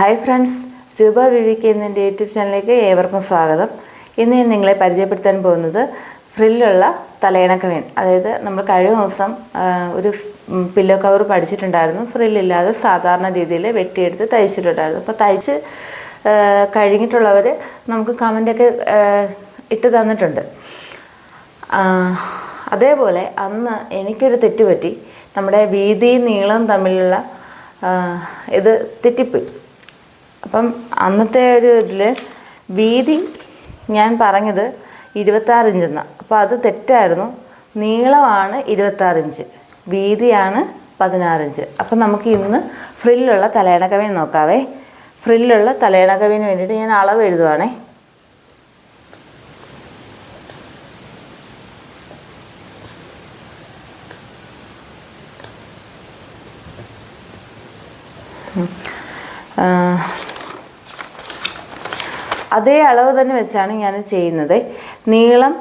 Hi friends രൂപ വിവിക്ക് എന്നിന്റെ YouTube ചാനലിലേക്ക് ഏവർക്കും സ്വാഗതം. ഇന്ന് ഞാൻ നിങ്ങളെ പരിചയപ്പെടുത്താൻ പോകുന്നത് ഫ്രില്ലുള്ള തലയിണക്ക മീൻ അതായത് നമ്മൾ കഴിഞ്ഞ ദിവസം ഒരു പില്ലോ കവർ പഠിച്ചിട്ടുണ്ടായിരുന്നു. ഫ്രില്ലില്ലാതെ സാധാരണ രീതിയിൽ വെട്ടിയെടുത്ത് തയ്ച്ചിട്ടുണ്ടായിരുന്നു. അപ്പോൾ തയ്ച്ച് കഴിഞ്ഞിട്ടുള്ളവർ നമുക്ക് കമന്റൊക്കെ ഇട്ട് തന്നിട്ടുണ്ട്. അതേപോലെ അന്ന് എനിക്കൊരു തെറ്റുപറ്റി. നമ്മുടെ വീതിയും നീളവും തമ്മിലുള്ള ഇത് തെറ്റിപ്പോയി. അപ്പം അന്നത്തെ ഒരു ഇതിൽ വീതി ഞാൻ പറഞ്ഞത് ഇരുപത്താറ് ഇഞ്ചെന്നാണ് അപ്പോൾ അത് തെറ്റായിരുന്നു. നീളമാണ് ഇരുപത്താറ് ഇഞ്ച് വീതിയാണ് പതിനാറ് ഇഞ്ച് അപ്പം നമുക്ക് ഇന്ന് ഫ്രില്ലുള്ള തലയണക്കവിൻ നോക്കാവേ. ഫ്രില്ലുള്ള തലയണക്കവിന് വേണ്ടിയിട്ട് ഞാൻ അളവ് എഴുതുവാണേ. അതേ അളവ് തന്നെ വെച്ചാണ് ഞാൻ ചെയ്യുന്നത്. നീളം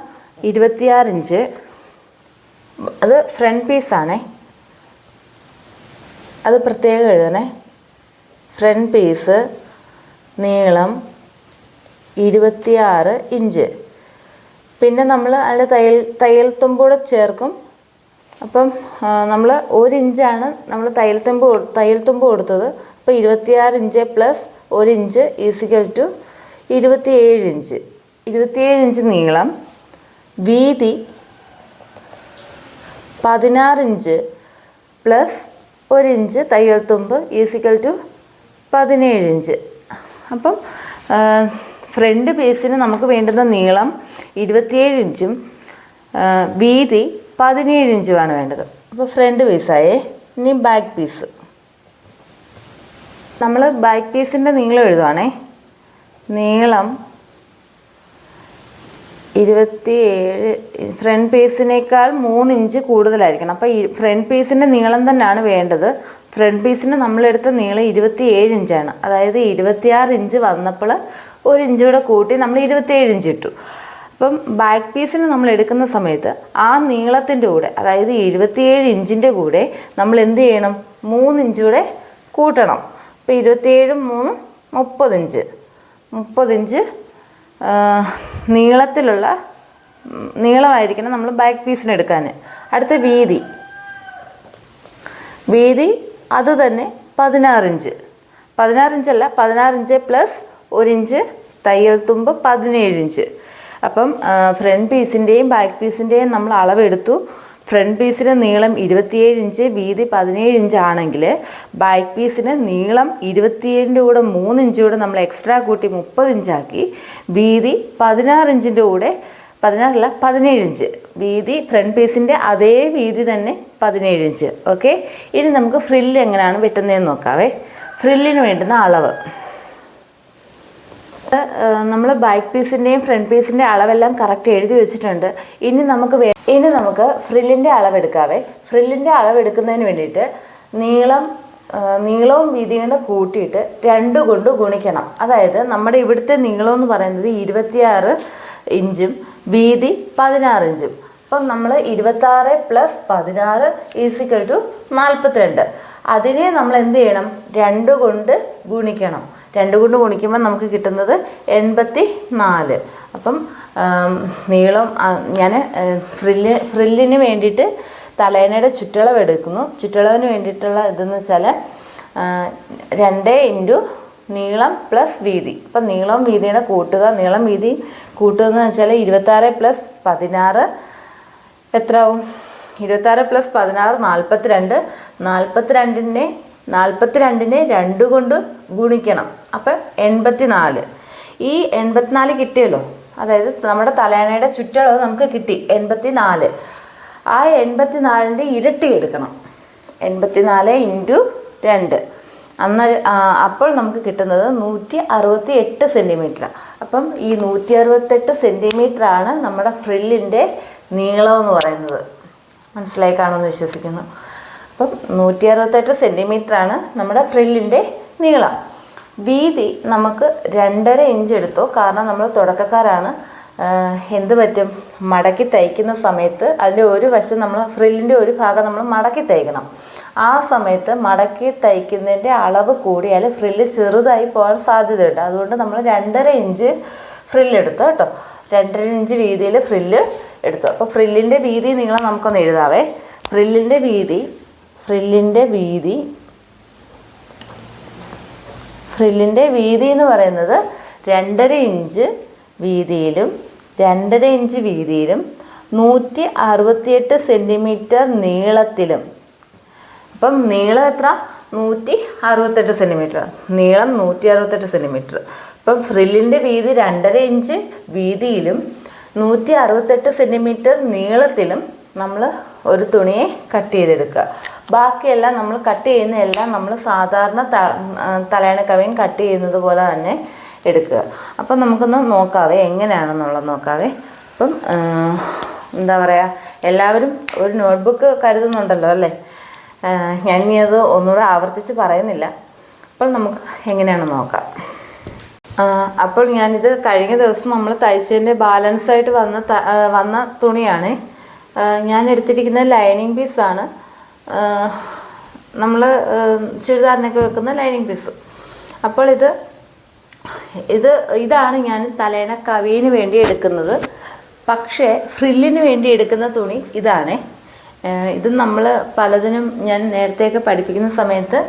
ഇരുപത്തിയാറ് ഇഞ്ച്. അത് ഫ്രണ്ട് പീസാണേ അത് പ്രത്യേകം എഴുതണേ. ഫ്രണ്ട് പീസ് നീളം ഇരുപത്തിയാറ് ഇഞ്ച്. പിന്നെ നമ്മൾ അതിന്റെ തയ്യൽ തയ്യൽ തുമ്പൂടെ ചേർക്കും. അപ്പം നമ്മൾ ഒരു ഇഞ്ചാണ് നമ്മൾ തയ്യൽ തുമ്പ് തയ്യൽ തുമ്പ് കൊടുത്തത്. അപ്പോൾ ഇരുപത്തിയാറ് ഇഞ്ച് പ്ലസ് ഒരു ഇഞ്ച് ഈസിക്കൽ ടു ഇരുപത്തിയേഴ് ഇഞ്ച്. ഇരുപത്തിയേഴ് ഇഞ്ച് നീളം. വീതി പതിനാറ് ഇഞ്ച് പ്ലസ് ഒരു ഇഞ്ച് തയ്യൽ തുമ്പ് ഈസിക്കൽ ടു പതിനേഴ് ഇഞ്ച്. അപ്പം ഫ്രണ്ട് പീസിന് നമുക്ക് വേണ്ടുന്ന നീളം ഇരുപത്തിയേഴ് ഇഞ്ചും വീതി പതിനേഴ് ഇഞ്ചുമാണ് വേണ്ടത്. അപ്പോൾ ഫ്രണ്ട് പീസായേ ഇനി ബാക്ക് പീസ് നമ്മൾ ബാക്ക് പീസിന്റെ നീളം എഴുതുവാണേ നീളം ഇരുപത്തിയേഴ്. ഫ്രണ്ട് പീസിനേക്കാൾ മൂന്ന് ഇഞ്ച് കൂടുതലായിരിക്കണം. അപ്പോൾ ഈ ഫ്രണ്ട് പീസിന്റെ നീളം തന്നെയാണ് വേണ്ടത്. ഫ്രണ്ട് പീസിന് നമ്മളെടുത്ത നീളം ഇരുപത്തിയേഴ് ഇഞ്ചാണ്. അതായത് ഇരുപത്തിയാറ് ഇഞ്ച് വന്നപ്പോൾ ഒരു ഇഞ്ച് കൂടെ കൂട്ടി നമ്മൾ ഇരുപത്തിയേഴ് ഇഞ്ച് ഇട്ടു. അപ്പം ബാക്ക് പീസിന് നമ്മൾ എടുക്കുന്ന സമയത്ത് ആ നീളത്തിന്റെ കൂടെ അതായത് എഴുപത്തിയേഴ് ഇഞ്ചിന്റെ കൂടെ നമ്മൾ എന്ത് ചെയ്യണം? മൂന്ന് ഇഞ്ച് കൂടെ കൂട്ടണം. അപ്പോൾ ഇരുപത്തിയേഴും മൂന്നും മുപ്പത് ഇഞ്ച്. മുപ്പത് ഇഞ്ച് ആ, നീളത്തിലുള്ള നീളമായിരിക്കണം നമ്മൾ ബാക്ക് പീസിന് എടുക്കാൻ അടുത്ത വീതി. വീതി അത് തന്നെ പതിനാറിഞ്ച്. പതിനാറിഞ്ചല്ല പതിനാറിഞ്ച് പ്ലസ് ഒരിഞ്ച് തയ്യൽ തുമ്പ് പതിനേഴ് ഇഞ്ച് അപ്പം ഫ്രണ്ട് പീസിന്റെയും ബാക്ക് പീസിന്റെയും നമ്മൾ അളവെടുത്തു. ഫ്രണ്ട് പീസിന് നീളം ഇരുപത്തിയേഴ് ഇഞ്ച് വീതി പതിനേഴ് ഇഞ്ച് ആണെങ്കിൽ ബാക്ക് പീസിന് നീളം ഇരുപത്തിയേഴിന്റെ കൂടെ മൂന്ന് ഇഞ്ച് കൂടെ നമ്മൾ എക്സ്ട്രാ കൂട്ടി മുപ്പത് ഇഞ്ചാക്കി വീതി പതിനാറ് ഇഞ്ചിന്റെ കൂടെ പതിനാറല്ല പതിനേഴ് ഇഞ്ച്. വീതി ഫ്രണ്ട് പീസിന്റെ അതേ വീതി തന്നെ പതിനേഴ് ഇഞ്ച്. ഓക്കെ? ഇനി നമുക്ക് ഫ്രില്ല് എങ്ങനെയാണ് വെട്ടുന്നതെന്ന് നോക്കാവേ. ഫ്രില്ലിന് വേണ്ടുന്ന അളവ്. നമ്മൾ ബാക്ക് പീസിന്റെയും ഫ്രണ്ട് പീസിന്റെയും അളവെല്ലാം കറക്റ്റ് എഴുതി വെച്ചിട്ടുണ്ട്. ഇനി നമുക്ക് ഇനി നമുക്ക് ഫ്രില്ലിന്റെ അളവെടുക്കാവേ. ഫ്രില്ലിന്റെ അളവെടുക്കുന്നതിന് വേണ്ടിയിട്ട് നീളം നീളവും വീതിയും കൂടെ കൂട്ടിയിട്ട് രണ്ട് കൊണ്ട് ഗുണിക്കണം. അതായത് നമ്മുടെ ഇവിടുത്തെ നീളം എന്ന് പറയുന്നത് ഇരുപത്തിയാറ് ഇഞ്ചും വീതി പതിനാറ് ഇഞ്ചും. അപ്പം നമ്മൾ ഇരുപത്താറ് പ്ലസ് പതിനാറ് ഈസിക്കൽ ടു നാൽപ്പത്തിരണ്ട് അതിനെ നമ്മൾ എന്ത് ചെയ്യണം? രണ്ട് കൊണ്ട് ഗുണിക്കണം. രണ്ട് കൊണ്ട് ഗുണിക്കുമ്പോൾ നമുക്ക് കിട്ടുന്നത് എൺപത്തി നാല് അപ്പം നീളം ഞാൻ ഫ്രില്ല് ഫ്രില്ലിന് വേണ്ടിയിട്ട് തലേനയുടെ ചുറ്റളവ് എടുക്കുന്നു. ചുറ്റളവിന് വേണ്ടിയിട്ടുള്ള ഇതെന്ന് വെച്ചാൽ രണ്ട് ഇന്റു നീളം പ്ലസ് വീതി. അപ്പം നീളം വീതിയുടെ കൂട്ടുക നീളം വീതി കൂട്ടുക എന്ന് വെച്ചാൽ ഇരുപത്താറ് പ്ലസ് പതിനാറ് എത്രയാവും? ഇരുപത്താറ് പ്ലസ് പതിനാറ് നാൽപ്പത്തിരണ്ട്. നാൽപ്പത്തിരണ്ടിനെ നാൽപ്പത്തിരണ്ടിനെ രണ്ട് കൊണ്ട് ഗുണിക്കണം. അപ്പം എൺപത്തി നാല് ഈ എൺപത്തിനാല് കിട്ടിയല്ലോ? അതായത് നമ്മുടെ തലയണയുടെ ചുറ്റളവ് നമുക്ക് കിട്ടി. എൺപത്തി നാല് ആ എൺപത്തി നാലിന്റെ ഇരട്ടി എടുക്കണം. എൺപത്തി നാല് ഇന്റു രണ്ട്. അന്നേരം അപ്പോൾ നമുക്ക് കിട്ടുന്നത് നൂറ്റി അറുപത്തി എട്ട് സെന്റിമീറ്റർ അപ്പം ഈ നൂറ്റി അറുപത്തെട്ട് സെന്റിമീറ്റർ ആണ് നമ്മുടെ ഫ്രില്ലിന്റെ നീളമെന്ന് പറയുന്നത്. മനസ്സിലായി കാണുമെന്ന് വിശ്വസിക്കുന്നു. അപ്പം നൂറ്റി അറുപത്തെട്ട് സെന്റിമീറ്റർ ആണ് നമ്മുടെ ഫ്രില്ലിന്റെ നീളം. വീതി നമുക്ക് രണ്ടര ഇഞ്ച് എടുത്തോ. കാരണം നമ്മൾ തുടക്കക്കാരാണ്. എന്ത് പറ്റും? മടക്കി തയ്ക്കുന്ന സമയത്ത് അതിന്റെ ഒരു വശം നമ്മൾ ഫ്രില്ലിന്റെ ഒരു ഭാഗം നമ്മൾ മടക്കി തയ്ക്കണം. ആ സമയത്ത് മടക്കി തയ്ക്കുന്നതിന്റെ അളവ് കൂടിയാൽ ഫ്രില്ല് ചെറുതായി പോകാൻ സാധ്യതയുണ്ട്. അതുകൊണ്ട് നമ്മൾ രണ്ടര ഇഞ്ച് ഫ്രില്ല് എടുത്തു കേട്ടോ. രണ്ടര ഇഞ്ച് വീതിയിൽ ഫ്രില്ല് എടുത്തു. അപ്പോൾ ഫ്രില്ലിന്റെ വീതി നിങ്ങൾ നമുക്കൊന്ന് എഴുതാവേ. ഫ്രില്ലിന്റെ വീതി ഫ്രില്ലിന്റെ വീതി. ഫ്രില്ലിന്റെ വീതി എന്ന് പറയുന്നത് രണ്ടര ഇഞ്ച് വീതിയിലും രണ്ടര ഇഞ്ച് വീതിയിലും നൂറ്റി അറുപത്തിയെട്ട് സെന്റിമീറ്റർ നീളത്തിലും. അപ്പം നീളം എത്ര? നൂറ്റി അറുപത്തെട്ട് സെന്റിമീറ്റർ നീളം നൂറ്റി അറുപത്തെട്ട് സെന്റിമീറ്റർ അപ്പം ഫ്രില്ലിന്റെ വീതി രണ്ടര ഇഞ്ച് വീതിയിലും നൂറ്റി അറുപത്തെട്ട് സെന്റിമീറ്റർ നീളത്തിലും നമ്മൾ ഒരു തുണിയെ കട്ട് ചെയ്തെടുക്കുക. ബാക്കിയെല്ലാം നമ്മൾ കട്ട് ചെയ്യുന്ന എല്ലാം നമ്മൾ സാധാരണ തലയണ കവിൻ കട്ട് ചെയ്യുന്നത് പോലെ തന്നെ എടുക്കുക. അപ്പം നമുക്കൊന്ന് നോക്കാവേ എങ്ങനെയാണെന്നുള്ളത് നോക്കാവേ. അപ്പം എന്താ പറയുക എല്ലാവരും ഒരു നോട്ട്ബുക്ക് കരുതുന്നുണ്ടല്ലോ അല്ലേ? ഞാൻ ഇനി അത് ഒന്നുകൂടെ ആവർത്തിച്ച് പറയുന്നില്ല. അപ്പോൾ നമുക്ക് എങ്ങനെയാണ് നോക്കാം. അപ്പോൾ ഞാനിത് കഴിഞ്ഞ ദിവസം നമ്മൾ തയ്ച്ചതിന്റെ ബാലൻസ് ആയിട്ട് വന്ന വന്ന തുണിയാണ്. ഞാൻ എടുത്തിരിക്കുന്നത് ലൈനിങ് പീസാണ് നമ്മൾ ചുരിദാറിനൊക്കെ വെക്കുന്ന ലൈനിങ് പീസ്. അപ്പോൾ ഇത് ഇത് ഇതാണ് ഞാൻ തലേണ കവിയിന് വേണ്ടി എടുക്കുന്നത്. പക്ഷേ ഫ്രില്ലിന് വേണ്ടി എടുക്കുന്ന തുണി ഇതാണ്. ഇത് നമ്മൾ പലതിനും ഞാൻ നേരത്തെയൊക്കെ പഠിപ്പിക്കുന്ന സമയത്ത്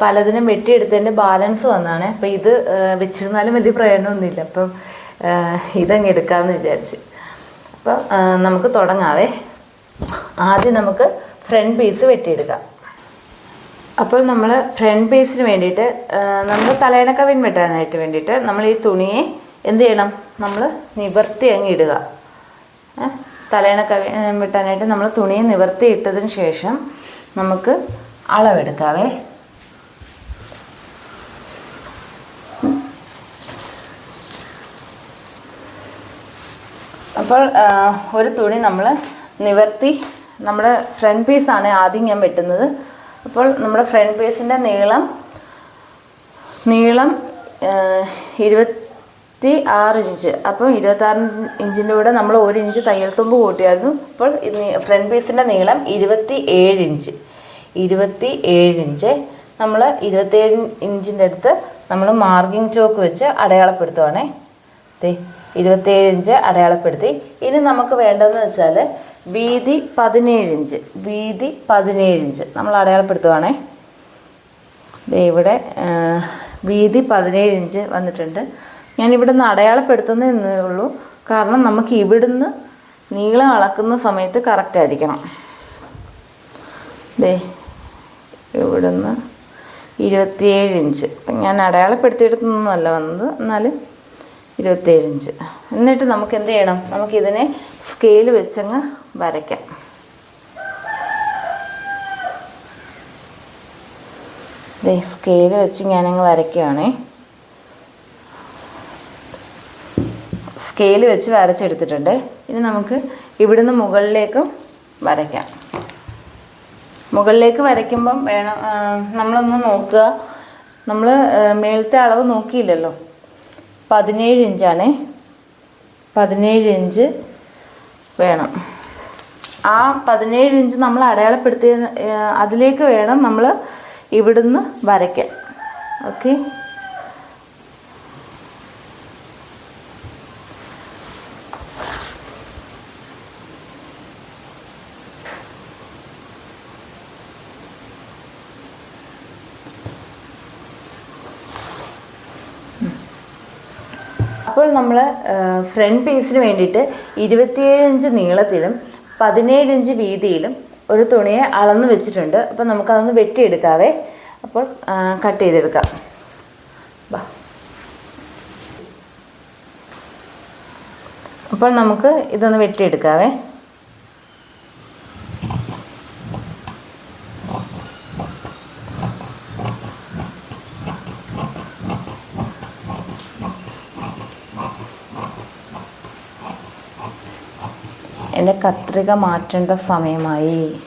പലതിനും വെട്ടിയെടുത്തതിന്റെ ബാലൻസ് വന്നാണ്. അപ്പോൾ ഇത് വെച്ചിരുന്നാലും വലിയ പ്രയോജനമൊന്നുമില്ല. അപ്പം ഇതങ്ങ് എടുക്കാമെന്ന് വിചാരിച്ച്. അപ്പം നമുക്ക് തുടങ്ങാവേ. ആദ്യം നമുക്ക് ഫ്രണ്ട് പീസ് വെട്ടിയെടുക്കുക അപ്പോൾ നമ്മൾ ഫ്രണ്ട് പീസിന് വേണ്ടിയിട്ട് നമ്മൾ തലയണക്കവിൻ വെട്ടാനായിട്ട് വേണ്ടിയിട്ട് നമ്മൾ ഈ തുണിയെ എന്ത് ചെയ്യണം? നമ്മൾ നിവർത്തി അങ്ങ് ഇടുക. തലേനൊക്കെ വെട്ടാനായിട്ട് നമ്മൾ തുണിയെ നിവർത്തി ഇട്ടതിന് ശേഷം നമുക്ക് അളവെടുക്കാവേ. അപ്പോൾ ഒരു തുണി നമ്മൾ നിവർത്തി നമ്മുടെ ഫ്രണ്ട് പീസാണ് ആദ്യം ഞാൻ വെട്ടുന്നത്. അപ്പോൾ നമ്മുടെ ഫ്രണ്ട് പീസിന്റെ നീളം നീളം ഇരുപത്തി ആറ് ഇഞ്ച് അപ്പം ഇരുപത്താറ് ഇഞ്ചിന്റെ കൂടെ നമ്മൾ ഒരു ഇഞ്ച് തയ്യൽ തുമ്പ് കൂട്ടിയായിരുന്നു. അപ്പോൾ ഫ്രണ്ട് പീസിന്റെ നീളം ഇരുപത്തി ഏഴ് ഇഞ്ച് ഇരുപത്തി ഏഴ് ഇഞ്ച് നമ്മൾ ഇരുപത്തേഴ് ഇഞ്ചിന്റെ അടുത്ത് നമ്മൾ മാർക്കിംഗ് ചോക്ക് വെച്ച് അടയാളപ്പെടുത്തുവാണേ. ദേ ഇരുപത്തേഴ് ഇഞ്ച് അടയാളപ്പെടുത്തി. ഇനി നമുക്ക് വേണ്ടതെന്ന് വെച്ചാൽ വീതി പതിനേഴ് ഇഞ്ച്. വീതി പതിനേഴ് ഇഞ്ച്. നമ്മൾ അടയാളപ്പെടുത്തുവാണേ. ഇവിടെ വീതി പതിനേഴ് ഇഞ്ച് വന്നിട്ടുണ്ട്. ഞാൻ ഇവിടെ നിന്ന് അടയാളപ്പെടുത്തുന്നതേ ഉള്ളൂ. കാരണം നമുക്ക് ഇവിടുന്ന് നീളം അളക്കുന്ന സമയത്ത് കറക്റ്റ് ആയിരിക്കണം. ദേ ഇവിടുന്ന് ഇരുപത്തിയേഴ് ഇഞ്ച്. ഞാൻ അടയാളപ്പെടുത്തിയിടത്തുനിന്നല്ല വന്നത്. എന്നാലും ഇരുപത്തിയേഴ് ഇഞ്ച്. എന്നിട്ട് നമുക്ക് എന്ത് ചെയ്യണം? നമുക്കിതിനെ സ്കെയിൽ വെച്ചങ്ങ് വരയ്ക്കാം. സ്കെയിൽ വെച്ച് ഞാനങ്ങ് വരയ്ക്കുകയാണേ സ്കെയിൽ വെച്ച് വരച്ചെടുത്തിട്ടുണ്ട്. ഇനി നമുക്ക് ഇവിടുന്ന് മുകളിലേക്കും വരയ്ക്കാം. മുകളിലേക്ക് വരയ്ക്കുമ്പം വേണം നമ്മളൊന്ന് നോക്കുക. നമ്മൾ മേളത്തെ അളവ് നോക്കിയില്ലല്ലോ. പതിനേഴ് ഇഞ്ചാണേ. പതിനേഴ് ഇഞ്ച് വേണം. ആ പതിനേഴ് ഇഞ്ച് നമ്മൾ അടയാളപ്പെടുത്തിയ അതിലേക്ക് വേണം നമ്മൾ ഇവിടുന്ന് വരയ്ക്കാൻ. ഓക്കെ? അപ്പോൾ നമ്മൾ ഫ്രണ്ട് പീസിന് വേണ്ടിയിട്ട് ഇരുപത്തിയേഴ് ഇഞ്ച് നീളത്തിലും പതിനേഴ് ഇഞ്ച് വീതിയിലും ഒരു തുണിയെ അളന്ന് വെച്ചിട്ടുണ്ട്. അപ്പോൾ നമുക്കതൊന്ന് വെട്ടിയെടുക്കാവേ. അപ്പോൾ കട്ട് ചെയ്തെടുക്കാം. അപ്പോൾ നമുക്ക് ഇതൊന്ന് വെട്ടിയെടുക്കാവേ. എന്റെ കത്രിക മാറ്റേണ്ട സമയമായി.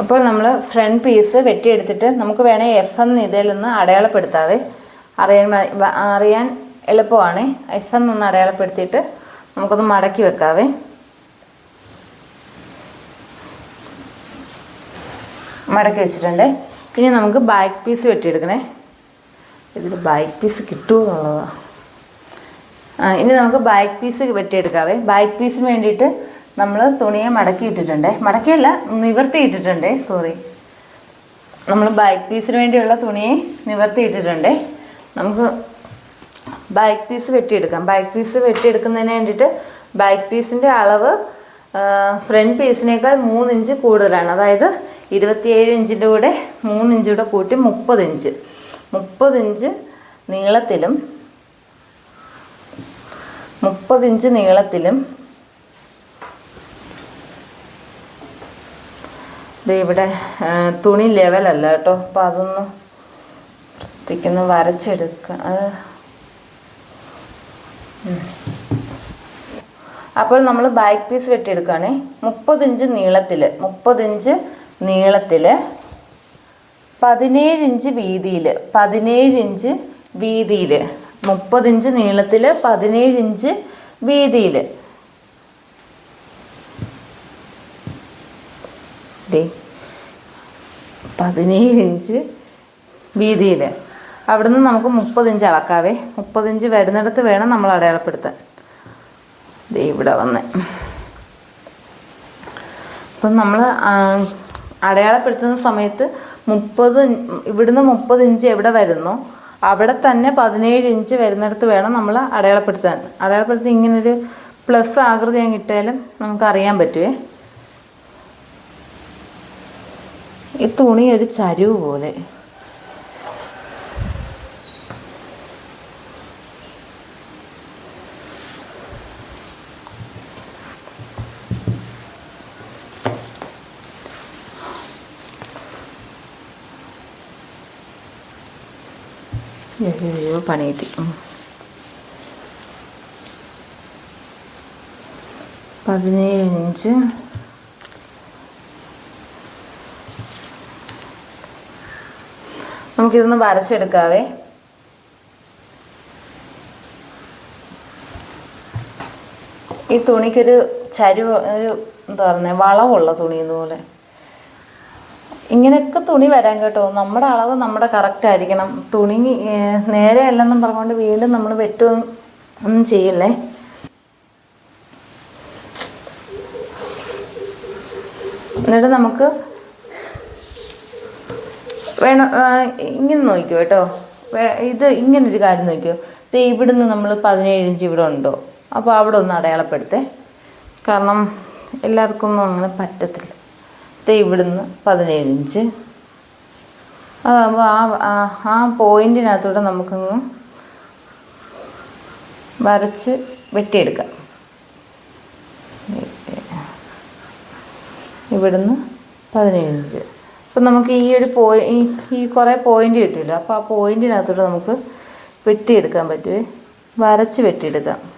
അപ്പോൾ നമ്മൾ ഫ്രണ്ട് പീസ് വെട്ടിയെടുത്തിട്ട് നമുക്ക് വേണേൽ എഫ് എന്ന് നിന്ന് അടയാളപ്പെടുത്താവേ. അറിയാൻ അറിയാൻ എളുപ്പമാണ്. എഫ് എന്നൊന്ന് അടയാളപ്പെടുത്തിയിട്ട് നമുക്കൊന്ന് മടക്കി വെക്കാവേ. മടക്കി വെച്ചിട്ടുണ്ട്. ഇനി നമുക്ക് ബാക്ക് പീസ് വെട്ടിയെടുക്കണേ. ഇതിൽ ബാക്ക് പീസ് കിട്ടുമോ എന്നുള്ളതാണ് ആ ഇനി നമുക്ക് ബാക്ക് പീസ് വെട്ടിയെടുക്കാവേ. ബാക്ക് പീസിന് വേണ്ടിയിട്ട് നമ്മൾ തുണിയെ മടക്കി ഇട്ടിട്ടുണ്ട്. മടക്കിയല്ല നിവർത്തി ഇട്ടിട്ടുണ്ട്. സോറി നമ്മൾ ബാക്ക് പീസിന് വേണ്ടിയുള്ള തുണിയെ നിവർത്തി ഇട്ടിട്ടുണ്ട്. നമുക്ക് ബാക്ക് പീസ് വെട്ടിയെടുക്കാം. ബാക്ക് പീസ് വെട്ടിയെടുക്കുന്നതിന് വേണ്ടിയിട്ട് ബാക്ക് പീസിന്റെ അളവ് ഫ്രണ്ട് പീസിനേക്കാൾ മൂന്നിഞ്ച് കൂടുതലാണ്. അതായത് ഇരുപത്തിയേഴ് ഇഞ്ചിന്റെ കൂടെ മൂന്നിഞ്ച് കൂടെ കൂട്ടി മുപ്പത് ഇഞ്ച്. മുപ്പത് ഇഞ്ച് നീളത്തിലും മുപ്പത് ഇഞ്ച് നീളത്തിലും ഇവിടെ തുണി ലെവലല്ല കേട്ടോ. അപ്പോൾ അതൊന്ന് വൃത്തിക്കൊന്ന് വരച്ചെടുക്കുക അത്. അപ്പോൾ നമ്മൾ ബാക്ക് പീസ് വെട്ടിയെടുക്കുകയാണേ. മുപ്പത് ഇഞ്ച് നീളത്തിൽ മുപ്പത് ഇഞ്ച് നീളത്തിൽ പതിനേഴ് ഇഞ്ച് വീതിയിൽ പതിനേഴ് ഇഞ്ച് വീതിയിൽ മുപ്പത് ഇഞ്ച് നീളത്തിൽ പതിനേഴ് ഇഞ്ച് വീതിയിൽ പതിനേഴ് ഇഞ്ച് വീതിയിൽ അവിടുന്ന് നമുക്ക് മുപ്പത് ഇഞ്ച് അളക്കാവേ. മുപ്പത് ഇഞ്ച് വരുന്നിടത്ത് വേണം നമ്മൾ അടയാളപ്പെടുത്താൻ. ദേ ഇവിടെ വന്ന്. അപ്പം നമ്മൾ അടയാളപ്പെടുത്തുന്ന സമയത്ത് മുപ്പത് ഇവിടുന്ന് മുപ്പത് ഇഞ്ച് എവിടെ വരുന്നോ അവിടെ തന്നെ പതിനേഴ് ഇഞ്ച് വരുന്നിടത്ത് വേണം നമ്മൾ അടയാളപ്പെടുത്താൻ. അടയാളപ്പെടുത്തി ഇങ്ങനൊരു പ്ലസ് ആകൃതി ഞാൻ കിട്ടിയാലും നമുക്ക് അറിയാൻ പറ്റുമേ ഈ തുണി ഒരു ചരിവ് പോലെ. അയ്യോ പണി. പതിനേഴ് ഇഞ്ച്. നമുക്കിതൊന്ന് വരച്ചെടുക്കാവേ. ഈ തുണിക്കൊരു ചരിവ് ഒരു എന്താ പറയുന്നത് വളവുള്ള തുണി പോലെ ഇങ്ങനെയൊക്കെ തുണി വരാൻ കേട്ടോ. നമ്മുടെ അളവ് നമ്മുടെ കറക്റ്റ് ആയിരിക്കണം. തുണി നേരെ അല്ലെന്നും പറഞ്ഞുകൊണ്ട് വീണ്ടും നമ്മൾ വെട്ടും ഒന്നും ചെയ്യില്ലേ? എന്നിട്ട് നമുക്ക് വേണം ഇങ്ങനെ നോക്കൂ കേട്ടോ. ഇത് ഇങ്ങനൊരു കാര്യം നോക്കൂ ഇത് ഇവിടുന്ന് നമ്മൾ പതിനേഴ് ഇഞ്ച് ഇവിടെ ഉണ്ടോ? അപ്പോൾ അവിടെ ഒന്ന് അടയാളപ്പെടുത്തേ. കാരണം എല്ലാവർക്കും ഒന്നും അങ്ങനെ പറ്റത്തില്ല. ഇവിടുന്ന് പതിനേഴ് ഇഞ്ച് അതാകുമ്പോൾ ആ ആ- പോയിന്റിനകത്തൂടെ നമുക്കങ്ങ് വരച്ച് വെട്ടിയെടുക്കാം. ഇവിടുന്ന് പതിനേഴ് ഇഞ്ച് അപ്പം നമുക്ക് ഈ ഒരു പോയി ഈ കുറേ പോയിന്റ് കിട്ടില്ല അപ്പോൾ ആ പോയിന്റിനകത്തൂടെ നമുക്ക് വെട്ടിയെടുക്കാൻ പറ്റുമേ വരച്ച് വെട്ടിയെടുക്കാം.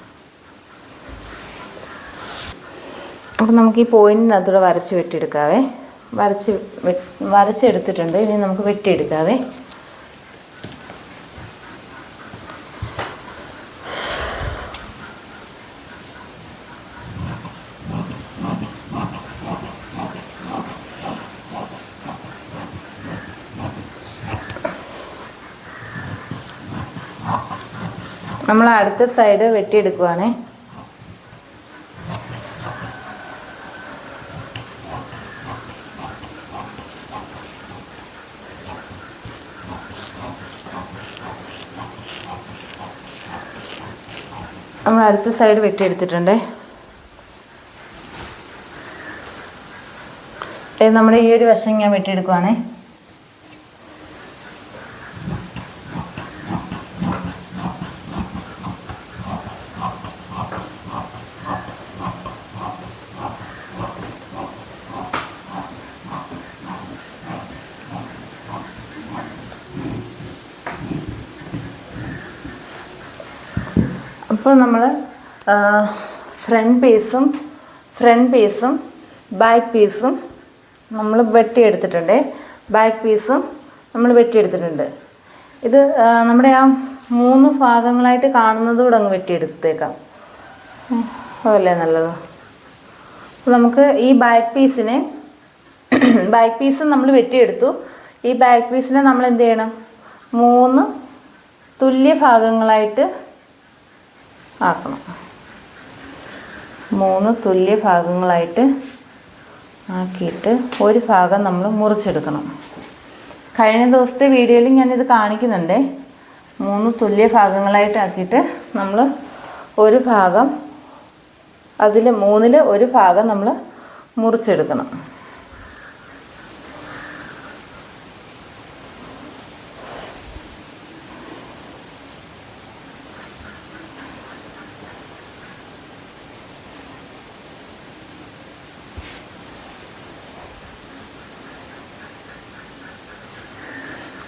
അപ്പം നമുക്ക് ഈ പോയിന്റിനകത്തൂടെ വരച്ച് വെട്ടിയെടുക്കാവേ. വരച്ച് വരച്ചെടുത്തിട്ടുണ്ട്. ഇനി നമുക്ക് വെട്ടിയെടുക്കാവേ. നമ്മൾ അടുത്ത സൈഡ് വെട്ടിയെടുക്കുവാണേ. നമ്മൾ അടുത്ത സൈഡ് വെട്ടിയെടുത്തിട്ടുണ്ടേ നമ്മുടെ ഈ ഒരു വശം ഞാൻ വെട്ടിയെടുക്കുവാണേ. നമ്മൾ ഫ്രണ്ട് പീസും ഫ്രണ്ട് പീസും ബാക്ക് പീസും നമ്മൾ വെട്ടിയെടുത്തിട്ടുണ്ട്. ബാക്ക് പീസും നമ്മൾ വെട്ടിയെടുത്തിട്ടുണ്ട്. ഇത് നമ്മുടെ ആ മൂന്ന് ഭാഗങ്ങളായിട്ട് കാണുന്നത് കൂടെ അങ്ങ് വെട്ടിയെടുത്തേക്കാം. അതല്ലേ നല്ലത്? നമുക്ക് ഈ ബാക്ക് പീസിനെ ബാക്ക് പീസ് നമ്മൾ വെട്ടിയെടുത്തു. ഈ ബാക്ക് പീസിനെ നമ്മൾ എന്ത് ചെയ്യണം? മൂന്ന് തുല്യ ഭാഗങ്ങളായിട്ട് ആക്കണം. മൂന്ന് തുല്യ ഭാഗങ്ങളായിട്ട് ആക്കിയിട്ട് ഒരു ഭാഗം നമ്മൾ മുറിച്ചെടുക്കണം. കഴിഞ്ഞ ദിവസത്തെ വീഡിയോയിൽ ഞാനിത് കാണിക്കുന്നുണ്ട്. മൂന്ന് തുല്യ ഭാഗങ്ങളായിട്ട് ആക്കിയിട്ട് നമ്മൾ ഒരു ഭാഗം അതിൽ മൂന്നിൽ ഒരു ഭാഗം നമ്മൾ മുറിച്ചെടുക്കണം.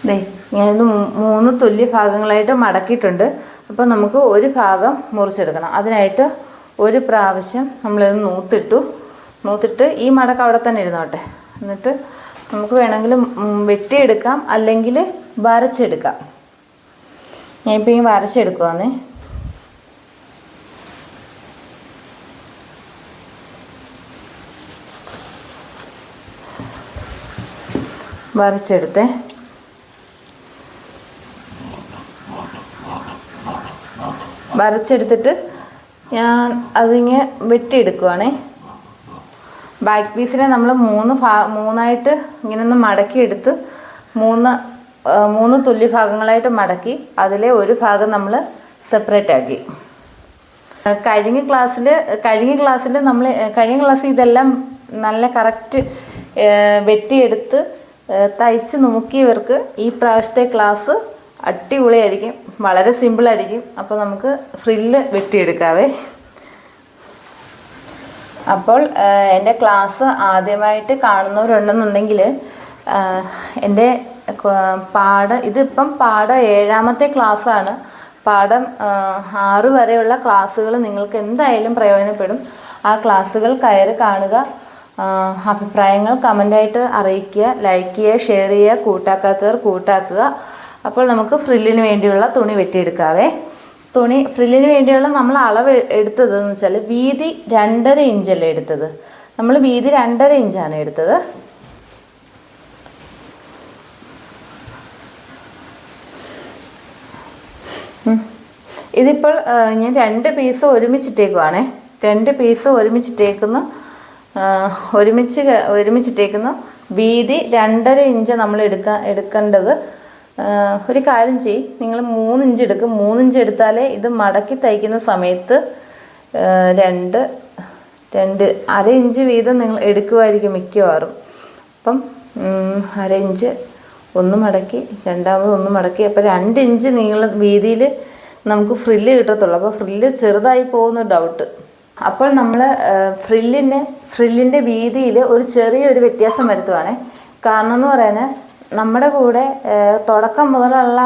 ദേ ഞാനിത് മൂന്ന് തുല്യ ഭാഗങ്ങളായിട്ട് മടക്കിയിട്ടുണ്ട്. അപ്പോൾ നമുക്ക് ഒരു ഭാഗം മുറിച്ചെടുക്കണം. അതിനായിട്ട് ഒരു പ്രാവശ്യം നമ്മളിത് നൂത്തിട്ടു. നൂത്തിട്ട് ഈ മടക്ക് അവിടെ തന്നെ ഇരുന്നോട്ടെ. എന്നിട്ട് നമുക്ക് വേണമെങ്കിൽ വെട്ടിയെടുക്കാം അല്ലെങ്കിൽ വരച്ചെടുക്കാം. ഞാനിപ്പോൾ ഈ വരച്ചെടുക്കുവാന്നേ. വരച്ചെടുത്തേ. വരച്ചെടുത്തിട്ട് ഞാൻ അതിങ്ങനെ വെട്ടിയെടുക്കുവാണേ. ബാക്ക് പീസിനെ നമ്മൾ മൂന്ന് ഭാ മൂന്നായിട്ട് ഇങ്ങനെ ഒന്ന് മടക്കിയെടുത്ത് മൂന്ന് മൂന്ന് തുല്യ ഭാഗങ്ങളായിട്ട് മടക്കി അതിലെ ഒരു ഭാഗം നമ്മൾ സെപ്പറേറ്റ് ആക്കി. കഴിഞ്ഞ ക്ലാസ്സിൽ കഴിഞ്ഞ ക്ലാസ്സിൽ നമ്മൾ കഴിഞ്ഞ ക്ലാസ്സിൽ ഇതെല്ലാം നല്ല കറക്റ്റ് വെട്ടിയെടുത്ത് തയ്ച്ച് നോക്കിയവർക്ക് ഈ പ്രാവശ്യത്തെ ക്ലാസ് അടിപൊളിയായിരിക്കും. വളരെ സിമ്പിളായിരിക്കും അപ്പോൾ നമുക്ക് ഫ്രില്ല് വെട്ടിയെടുക്കാവേ. അപ്പോൾ എന്റെ ക്ലാസ് ആദ്യമായിട്ട് കാണുന്നവരുണ്ടെന്നുണ്ടെങ്കിൽ എന്റെ പാഠ ഇതിപ്പം പാഠം ഏഴാമത്തെ ക്ലാസ്സാണ് പാഠം ആറ് വരെയുള്ള ക്ലാസ്സുകൾ നിങ്ങൾക്ക് എന്തായാലും പ്രയോജനപ്പെടും. ആ ക്ലാസ്സുകൾ കയറി കാണുക അഭിപ്രായങ്ങൾ കമന്റായിട്ട് അറിയിക്കുക ലൈക്ക് ചെയ്യുക ഷെയർ ചെയ്യുക കൂട്ടാക്കാത്തവർ കൂട്ടാക്കുക. അപ്പോൾ നമുക്ക് ഫ്രില്ലിന് വേണ്ടിയുള്ള തുണി വെട്ടിയെടുക്കാവേ. തുണി ഫ്രില്ലിന് വേണ്ടിയുള്ള നമ്മൾ അളവ് എടുത്തതെന്ന് വെച്ചാൽ വീതി രണ്ടര ഇഞ്ചല്ലേ എടുത്തത്. നമ്മൾ വീതി രണ്ടര ഇഞ്ചാണ് എടുത്തത്. ഇതിപ്പോൾ ഞാൻ രണ്ട് പീസ് ഒരുമിച്ചിട്ടേക്കുവാണേ. രണ്ട് പീസ് ഒരുമിച്ചിട്ടേക്കുന്നു. ഒരുമിച്ച് ഒരുമിച്ചിട്ടേക്കുന്നു. വീതി രണ്ടര ഇഞ്ച് നമ്മൾ എടുക്ക എടുക്കേണ്ടത്. ഒരു കാര്യം ചെയ്യ്. നിങ്ങൾ മൂന്നിഞ്ച് എടുക്കും. മൂന്നിഞ്ച് എടുത്താലേ ഇത് മടക്കി തയ്ക്കുന്ന സമയത്ത് രണ്ട് രണ്ട് അര ഇഞ്ച് വീതം നിങ്ങൾ എടുക്കുമായിരിക്കും മിക്കവാറും. അപ്പം അര ഇഞ്ച് ഒന്ന് മടക്കി രണ്ടാമത് ഒന്ന് മടക്കി. അപ്പോൾ രണ്ട് ഇഞ്ച് നീള വീതിയിൽ നമുക്ക് ഫ്രില്ല് കിട്ടത്തുള്ളൂ. അപ്പോൾ ഫ്രില്ല് ചെറുതായി പോകുന്ന ഡൗട്ട് അപ്പോൾ നമ്മൾ ഫ്രില്ലിന്റെ ഫ്രില്ലിന്റെ വീതിയിൽ ഒരു ചെറിയൊരു വ്യത്യാസം വരുത്തുവാണേ. കാരണം എന്ന് പറയുന്നത് നമ്മുടെ കൂടെ തുടക്കം മുതലുള്ള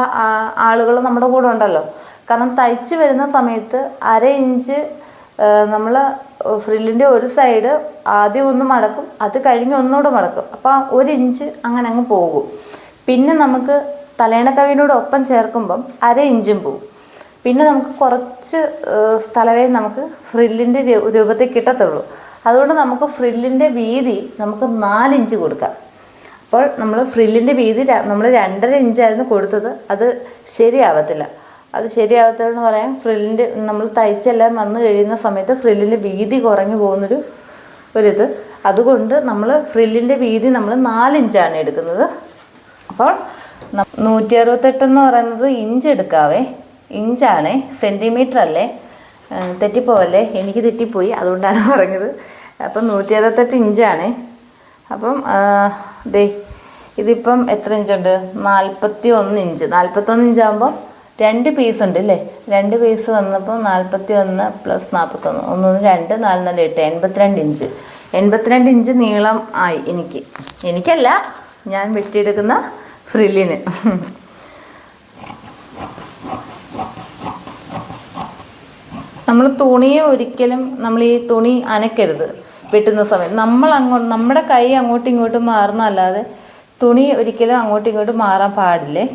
ആളുകൾ നമ്മുടെ കൂടെ ഉണ്ടല്ലോ. കാരണം തയ്ച്ച് വരുന്ന സമയത്ത് അര ഇഞ്ച് നമ്മൾ ഫ്രില്ലിന്റെ ഒരു സൈഡ് ആദ്യം ഒന്ന് മടക്കും അത് കഴിഞ്ഞ് ഒന്നുകൂടെ മടക്കും. അപ്പോൾ ഒരു ഇഞ്ച് അങ്ങനെ അങ്ങ് പോകും. പിന്നെ നമുക്ക് തലേണക്കവിനോട് ഒപ്പം ചേർക്കുമ്പം അര ഇഞ്ചും പോകും. പിന്നെ നമുക്ക് കുറച്ച് സ്ഥലമേ നമുക്ക് ഫ്രില്ലിന്റെ രൂപത്തിൽ കിട്ടത്തുള്ളൂ. അതുകൊണ്ട് നമുക്ക് ഫ്രില്ലിന്റെ വീതി നമുക്ക് നാലിഞ്ച് കൊടുക്കാം. അപ്പോൾ നമ്മൾ ഫ്രില്ലിന്റെ വീതി നമ്മൾ രണ്ടര ഇഞ്ചായിരുന്നു കൊടുത്തത്. അത് ശരിയാവത്തില്ല. അത് ശരിയാവത്തില്ല എന്ന് പറയാൻ ഫ്രില്ലിന്റെ നമ്മൾ തയ്ച്ചെല്ലാം വന്നു കഴിയുന്ന സമയത്ത് ഫ്രില്ലിന്റെ വീതി കുറഞ്ഞു പോകുന്നൊരു ഒരിത്. അതുകൊണ്ട് നമ്മൾ ഫ്രില്ലിന്റെ വീതി നമ്മൾ നാലിഞ്ചാണ് എടുക്കുന്നത്. അപ്പോൾ നൂറ്റി അറുപത്തെട്ടെന്ന് പറയുന്നത് ഇഞ്ച് എടുക്കാവേ. ഇഞ്ചാണേ. സെന്റിമീറ്റർ അല്ലേ? തെറ്റിപ്പോവല്ലേ? എനിക്ക് തെറ്റിപ്പോയി. അതുകൊണ്ടാണ് പറഞ്ഞത്. അപ്പം നൂറ്റി അറുപത്തെട്ട് ഇഞ്ചാണേ. അപ്പം ദേ ഇതിപ്പം എത്ര ഇഞ്ചുണ്ട്? നാൽപ്പത്തി ഒന്ന് ഇഞ്ച്. നാൽപ്പത്തൊന്ന് ഇഞ്ചാകുമ്പോൾ രണ്ട് പീസ് ഉണ്ട് അല്ലേ രണ്ട് പീസ് വന്നപ്പോൾ നാൽപ്പത്തി ഒന്ന് പ്ലസ് നാൽപ്പത്തൊന്ന് ഒന്നൊന്ന് രണ്ട് നാല് നാല് എട്ട് എൺപത്തിരണ്ട് ഇഞ്ച്. എൺപത്തിരണ്ട് ഇഞ്ച് നീളം ആയി എനിക്ക്. എനിക്കല്ല ഞാൻ വെട്ടിയെടുക്കുന്ന ഫ്രില്ലിന്. നമ്മൾ തുണിയെ ഒരിക്കലും നമ്മൾ ഈ തുണി അനക്കരുത്. വെട്ടുന്ന സമയം. നമ്മൾ അങ്ങോട്ട് നമ്മുടെ കൈ അങ്ങോട്ടും ഇങ്ങോട്ടും മാറുന്നതല്ലാതെ തുണി ഒരിക്കലും അങ്ങോട്ടും ഇങ്ങോട്ടും മാറാൻ പാടില്ലേ?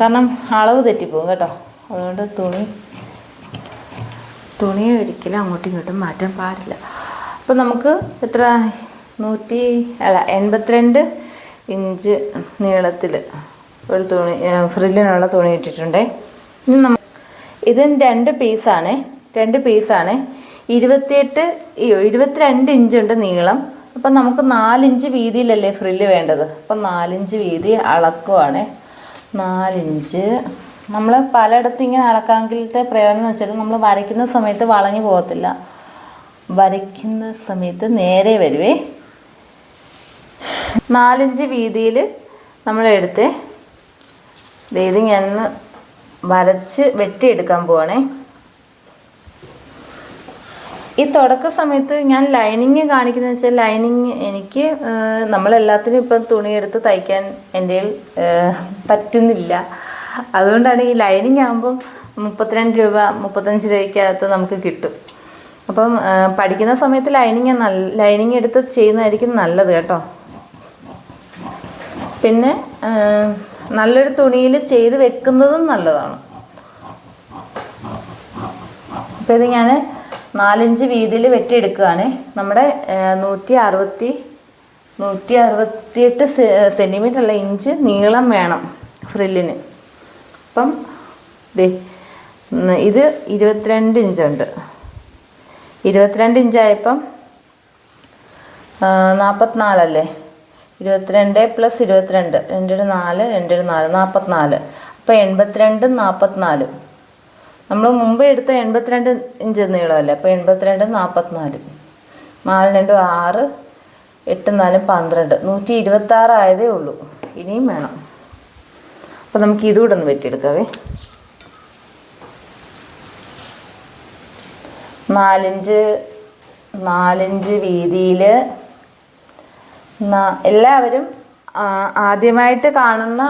കാരണം അളവ് തെറ്റിപ്പോകും കേട്ടോ. അതുകൊണ്ട് തുണി തുണി ഒരിക്കലും അങ്ങോട്ടും ഇങ്ങോട്ടും മാറ്റാൻ പാടില്ല. അപ്പം നമുക്ക് എത്ര? നൂറ്റി അല്ല എൺപത്തിരണ്ട് ഇഞ്ച് നീളത്തിൽ ഒരു തുണി ഫ്രില്ലിനുള്ള തുണി ഇട്ടിട്ടുണ്ടേ. ഇനി നമ്മൾ ഇത് രണ്ട് പീസാണ് രണ്ട് പീസാണ്. ഇരുപത്തിയെട്ട് ഇരുപത്തിരണ്ട് ഇഞ്ചുണ്ട് നീളം. അപ്പം നമുക്ക് നാലിഞ്ച് വീതിയിലല്ലേ ഫ്രില്ല് വേണ്ടത്? അപ്പം നാലിഞ്ച് വീതി അളക്കുവാണ്. നാലിഞ്ച്. നമ്മൾ പലയിടത്ത് ഇങ്ങനെ അളക്കാമെങ്കിലത്തെ പ്രയോജനം എന്ന് വെച്ചാൽ നമ്മൾ വരയ്ക്കുന്ന സമയത്ത് വളഞ്ഞു പോകത്തില്ല. വരയ്ക്കുന്ന സമയത്ത് നേരെ വരുവേ. നാലിഞ്ച് വീതിയിൽ നമ്മൾ എടുത്ത് ഇത് ഞാൻ വരച്ച് വെട്ടിയെടുക്കാൻ പോവാണേ. ഈ തുടക്ക സമയത്ത് ഞാൻ ലൈനിങ് കാണിക്കുന്നത് വെച്ചാൽ ലൈനിങ് എനിക്ക് നമ്മളെല്ലാത്തിനും ഇപ്പം തുണിയെടുത്ത് തയ്ക്കാൻ എന്റെ പറ്റുന്നില്ല. അതുകൊണ്ടാണ് ഈ ലൈനിങ് ആകുമ്പം മുപ്പത്തിരണ്ട് രൂപ മുപ്പത്തഞ്ച് രൂപയ്ക്കകത്ത് നമുക്ക് കിട്ടും. അപ്പം പഠിക്കുന്ന സമയത്ത് ലൈനിങ് നല്ല ലൈനിങ് എടുത്ത് ചെയ്യുന്നതായിരിക്കും നല്ലത് കേട്ടോ. പിന്നെ നല്ലൊരു തുണിയിൽ ചെയ്ത് വെക്കുന്നതും നല്ലതാണ്. അപ്പോൾ ഇത് ഞാൻ നാലിഞ്ച് വീതിയിൽ വെട്ടിയെടുക്കുകയാണ്. നമ്മുടെ നൂറ്റി അറുപത്തി നൂറ്റി അറുപത്തിയെട്ട് സെന്റിമീറ്റർ ഉള്ള ഇഞ്ച് നീളം വേണം ഫ്രില്ലിന്. അപ്പം ഇത് ഇരുപത്തിരണ്ട് ഇഞ്ചുണ്ട്. ഇരുപത്തിരണ്ട് ഇഞ്ചായപ്പം നാൽപ്പത്തിനാലല്ലേ ഇരുപത്തിരണ്ട് പ്ലസ് ഇരുപത്തിരണ്ട് രണ്ടിന് നാല് രണ്ടിന് നാല് നാൽപ്പത്തിനാല് അപ്പോൾ എൺപത്തിരണ്ടും നാൽപ്പത്തിനാലും നമ്മൾ മുമ്പ് എടുത്ത എൺപത്തിരണ്ട് ഇഞ്ച് നീളമല്ലേ അപ്പോൾ എൺപത്തിരണ്ട് നാൽപ്പത്തിനാല് നാല് രണ്ടും ആറ് എട്ട് നാലും പന്ത്രണ്ട്. നൂറ്റി ഇരുപത്താറ് ആയതേ ഉള്ളൂ. ഇനിയും വേണം. അപ്പോൾ നമുക്ക് ഇതുകൂടെ ഒന്ന് വെട്ടിയെടുക്കാവേ. നാലിഞ്ച് നാലിഞ്ച് വീതിയിൽ എല്ലാവരും ആദ്യമായിട്ട് കാണുന്ന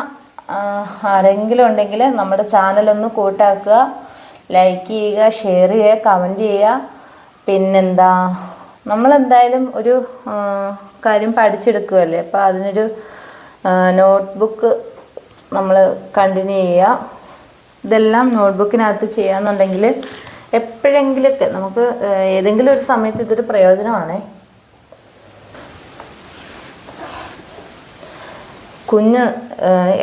ആരെങ്കിലും ഉണ്ടെങ്കിൽ നമ്മുടെ ചാനലൊന്ന് കൂട്ടാക്കുക. ലൈക്ക് ചെയ്യുക ഷെയർ ചെയ്യുക കമന്റ് ചെയ്യുക. പിന്നെന്താ? നമ്മളെന്തായാലും ഒരു കാര്യം പഠിച്ചെടുക്കുകയല്ലേ? അപ്പോൾ അതിനൊരു നോട്ട്ബുക്ക് നമ്മൾ കണ്ടിന്യൂ ചെയ്യുക. ഇതെല്ലാം നോട്ട്ബുക്കിനകത്ത് ചെയ്യാന്നുണ്ടെങ്കിൽ എപ്പോഴെങ്കിലൊക്കെ നമുക്ക് ഏതെങ്കിലും ഒരു സമയത്ത് ഇതൊരു പ്രയോജനമാണേ. കുഞ്ഞ്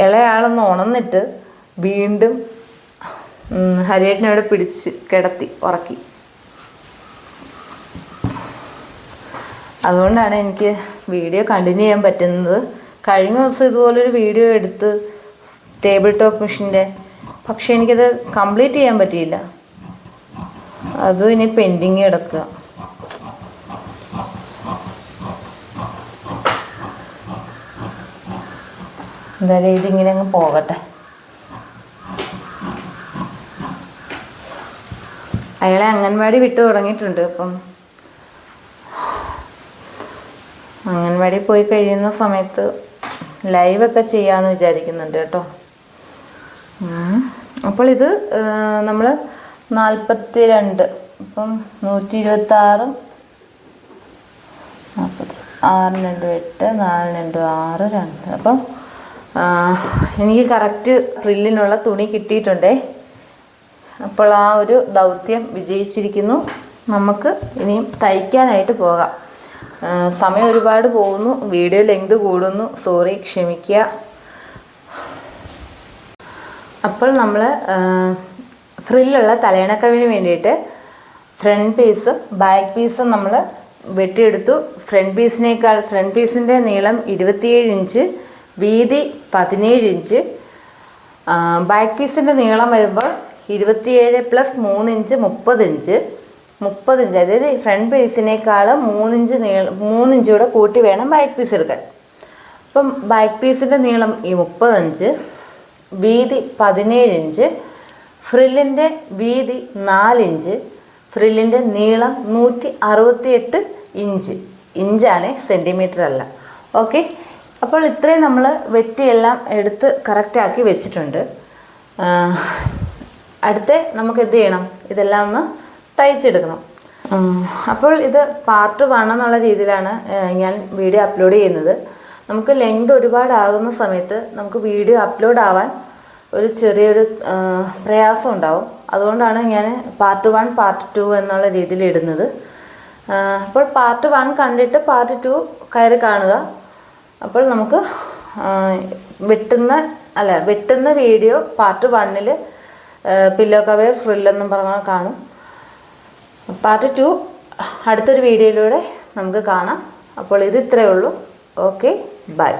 ഇളയാളൊന്ന് ഉണർന്നിട്ട് വീണ്ടും ഹരിയേട്ടനെ അവിടെ പിടിച്ച് കിടത്തി ഉറക്കി. അതുകൊണ്ടാണ് എനിക്ക് വീഡിയോ കണ്ടിന്യൂ ചെയ്യാൻ പറ്റുന്നത്. കഴിഞ്ഞ ദിവസം ഇതുപോലൊരു വീഡിയോ എടുത്ത് ടേബിൾ ടോപ്പ് മെഷീന്റെ പക്ഷേ എനിക്കത് കംപ്ലീറ്റ് ചെയ്യാൻ പറ്റിയില്ല. അതും ഇനി പെൻഡിങ് കിടക്കുക. എന്തായാലും ഇതിങ്ങനെ അങ്ങ് പോകട്ടെ. അയാളെ അംഗൻവാടി വിട്ടു തുടങ്ങിയിട്ടുണ്ട് അപ്പം അംഗൻവാടി പോയി കഴിയുന്ന സമയത്ത് ലൈവൊക്കെ ചെയ്യാമെന്ന് വിചാരിക്കുന്നുണ്ട് കേട്ടോ. അപ്പോൾ ഇത് നമ്മൾ നാൽപ്പത്തി രണ്ട് ഇപ്പം നൂറ്റി ഇരുപത്തി ആറും നാൽപ്പത്തി ആറ് രണ്ട് എട്ട് നാല് രണ്ട് ആറ് രണ്ട്. അപ്പം എനിക്ക് കറക്റ്റ് ഡ്രില്ലിനുള്ള തുണി കിട്ടിയിട്ടുണ്ടേ. അപ്പോൾ ആ ഒരു ദൗത്യം വിജയിച്ചിരിക്കുന്നു. നമുക്ക് ഇനിയും തയ്ക്കാനായിട്ട് പോകാം. സമയം ഒരുപാട് പോകുന്നു. വീഡിയോ ലെങ്ത് കൂടുന്നു. സോറി ക്ഷമിക്കുക. അപ്പോൾ നമ്മൾ ഫ്രില്ലുള്ള തലയണക്കവിന് വേണ്ടിയിട്ട് ഫ്രണ്ട് പീസും ബാക്ക് പീസും നമ്മൾ വെട്ടിയെടുത്തു. ഫ്രണ്ട് പീസിനേക്കാൾ ഫ്രണ്ട് പീസിന്റെ നീളം ഇരുപത്തിയേഴ് ഇഞ്ച് വീതി പതിനേഴ് ഇഞ്ച് ബാക്ക് പീസിന്റെ നീളം വരുമ്പോൾ ഇരുപത്തിയേഴ് പ്ലസ് മൂന്നിഞ്ച് മുപ്പതിഞ്ച്. മുപ്പതിഞ്ച് അതായത് ഫ്രണ്ട് പീസിനേക്കാൾ മൂന്നിഞ്ച് നീളം മൂന്നിഞ്ച് കൂടെ കൂട്ടി വേണം ബാക്ക് പീസ് എടുക്കാൻ. അപ്പം ബാക്ക് പീസിന്റെ നീളം ഈ മുപ്പതഞ്ച് വീതി പതിനേഴ് ഇഞ്ച് ഫ്രില്ലിന്റെ വീതി നാലിഞ്ച് ഫ്രില്ലിന്റെ നീളം നൂറ്റി അറുപത്തിയെട്ട് ഇഞ്ച്. ഇഞ്ചാണ് സെന്റിമീറ്റർ അല്ല. ഓക്കെ അപ്പോൾ ഇത്രയും നമ്മൾ വെട്ടിയെല്ലാം എടുത്ത് കറക്റ്റാക്കി വെച്ചിട്ടുണ്ട്. അടുത്ത നമുക്ക് എന്ത് ചെയ്യണം? ഇതെല്ലാം ഒന്ന് തയ്ച്ചെടുക്കണം. അപ്പോൾ ഇത് പാർട്ട് വൺ എന്നുള്ള രീതിയിലാണ് ഞാൻ വീഡിയോ അപ്ലോഡ് ചെയ്യുന്നത്. നമുക്ക് ലെങ്ത് ഒരുപാടാകുന്ന സമയത്ത് നമുക്ക് വീഡിയോ അപ്ലോഡ് ആവാൻ ഒരു ചെറിയൊരു പ്രയാസം ഉണ്ടാവും. അതുകൊണ്ടാണ് ഞാൻ പാർട്ട് വൺ പാർട്ട് ടു എന്നുള്ള രീതിയിൽ ഇടുന്നത്. അപ്പോൾ പാർട്ട് വൺ കണ്ടിട്ട് പാർട്ട് ടു കയറി കാണുക. അപ്പോൾ നമുക്ക് വെട്ടുന്ന അല്ല വെട്ടുന്ന വീഡിയോ പാർട്ട് വണ്ണിൽ പില്ലോ കവർ ഫ്രില്ലെന്നും പറഞ്ഞാൽ കാണും. പാർട്ട് ടു അടുത്തൊരു വീഡിയോയിലൂടെ നമുക്ക് കാണാം. അപ്പോൾ ഇത് ഇത്രയേ ഉള്ളൂ. Okay bye.